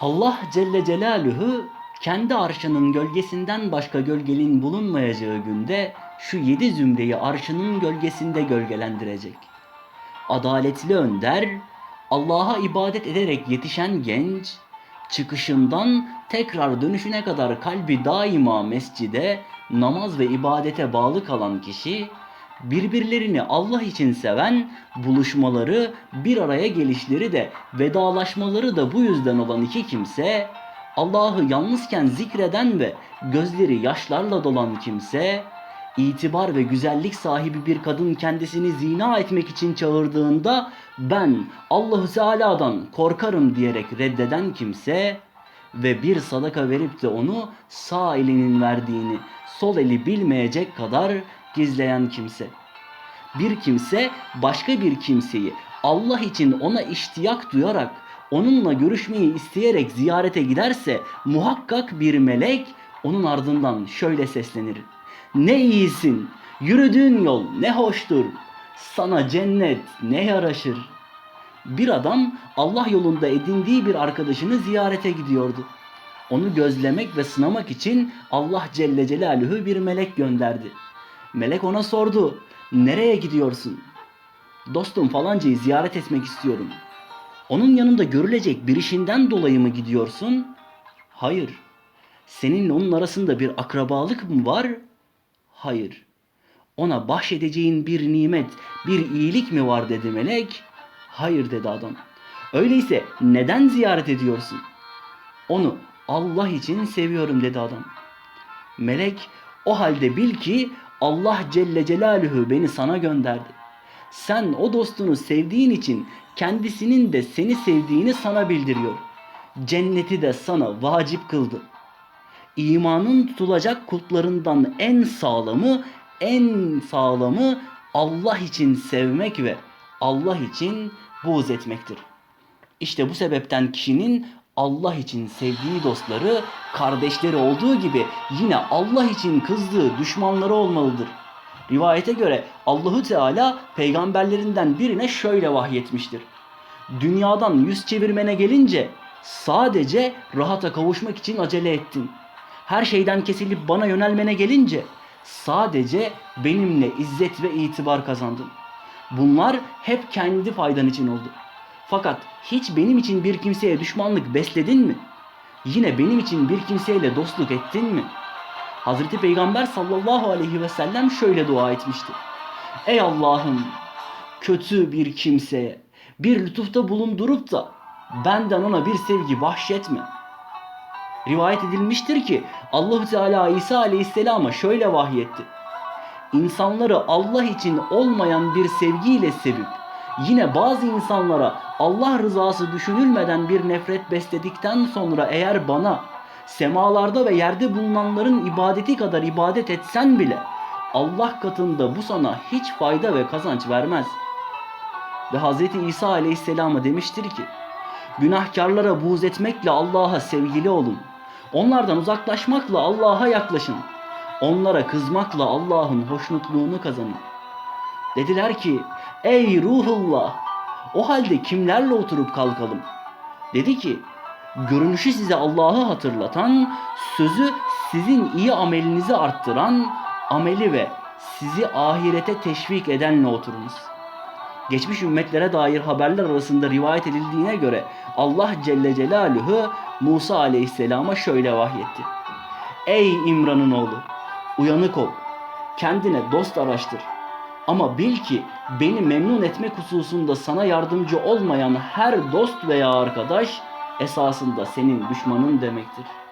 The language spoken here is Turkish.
Allah Celle Celaluhu kendi arşının gölgesinden başka gölgenin bulunmayacağı günde şu yedi zümreyi arşının gölgesinde gölgelendirecek. Adaletli önder, Allah'a ibadet ederek yetişen genç, çıkışından tekrar dönüşüne kadar kalbi daima mescide, namaz ve ibadete bağlı kalan kişi, birbirlerini Allah için seven, buluşmaları, bir araya gelişleri de vedalaşmaları da bu yüzden olan iki kimse, Allah'ı yalnızken zikreden ve gözleri yaşlarla dolan kimse, itibar ve güzellik sahibi bir kadın kendisini zina etmek için çağırdığında ben Allahu Teala'dan korkarım diyerek reddeden kimse ve bir sadaka verip de onu sağ elinin verdiğini sol eli bilmeyecek kadar gizleyen kimse. Bir kimse başka bir kimseyi Allah için ona iştiyak duyarak onunla görüşmeyi isteyerek ziyarete giderse muhakkak bir melek onun ardından şöyle seslenir. Ne iyisin, yürüdüğün yol ne hoştur, sana cennet ne yaraşır. Bir adam Allah yolunda edindiği bir arkadaşını ziyarete gidiyordu. Onu gözlemek ve sınamak için Allah Celle Celaluhu bir melek gönderdi. Melek ona sordu. Nereye gidiyorsun? Dostum falancayı ziyaret etmek istiyorum. Onun yanında görülecek bir işinden dolayı mı gidiyorsun? Hayır. Seninle onun arasında bir akrabalık mı var? Hayır. Ona bahşedeceğin bir nimet, bir iyilik mi var dedi melek. Hayır dedi adam. Öyleyse neden ziyaret ediyorsun? Onu Allah için seviyorum dedi adam. Melek o halde bil ki Allah Celle Celaluhu beni sana gönderdi. Sen o dostunu sevdiğin için kendisinin de seni sevdiğini sana bildiriyor. Cenneti de sana vacip kıldı. İmanın tutulacak kulplarından en sağlamı, en sağlamı Allah için sevmek ve Allah için buğz etmektir. İşte bu sebepten kişinin Allah için sevdiği dostları, kardeşleri olduğu gibi yine Allah için kızdığı düşmanları olmalıdır. Rivayete göre Allahu Teala peygamberlerinden birine şöyle vahyetmiştir. Dünyadan yüz çevirmene gelince sadece rahata kavuşmak için acele ettin. Her şeyden kesilip bana yönelmene gelince sadece benimle izzet ve itibar kazandın. Bunlar hep kendi faydan için oldu. Fakat hiç benim için bir kimseye düşmanlık besledin mi? Yine benim için bir kimseyle dostluk ettin mi? Hazreti Peygamber sallallahu aleyhi ve sellem şöyle dua etmişti. Ey Allah'ım kötü bir kimseye bir lütufta bulundurup da benden ona bir sevgi bahşetme. Rivayet edilmiştir ki Allahu Teala İsa aleyhisselama şöyle vahyetti. İnsanları Allah için olmayan bir sevgiyle sevip yine bazı insanlara Allah rızası düşünülmeden bir nefret besledikten sonra eğer bana semalarda ve yerde bulunanların ibadeti kadar ibadet etsen bile Allah katında bu sana hiç fayda ve kazanç vermez. Ve Hz. İsa aleyhisselama demiştir ki günahkarlara buğz etmekle Allah'a sevgili olun. Onlardan uzaklaşmakla Allah'a yaklaşın. Onlara kızmakla Allah'ın hoşnutluğunu kazanın. Dediler ki ey ruhullah o halde kimlerle oturup kalkalım? Dedi ki görünüşü size Allah'ı hatırlatan, sözü sizin iyi amelinizi arttıran, ameli ve sizi ahirete teşvik edenle oturunuz. Geçmiş ümmetlere dair haberler arasında rivayet edildiğine göre Allah Celle Celaluhu Musa Aleyhisselam'a şöyle vahyetti. Ey İmran'ın oğlu! Uyanık ol. Kendine dost araştır. Ama bil ki beni memnun etmek hususunda sana yardımcı olmayan her dost veya arkadaş esasında senin düşmanın demektir.''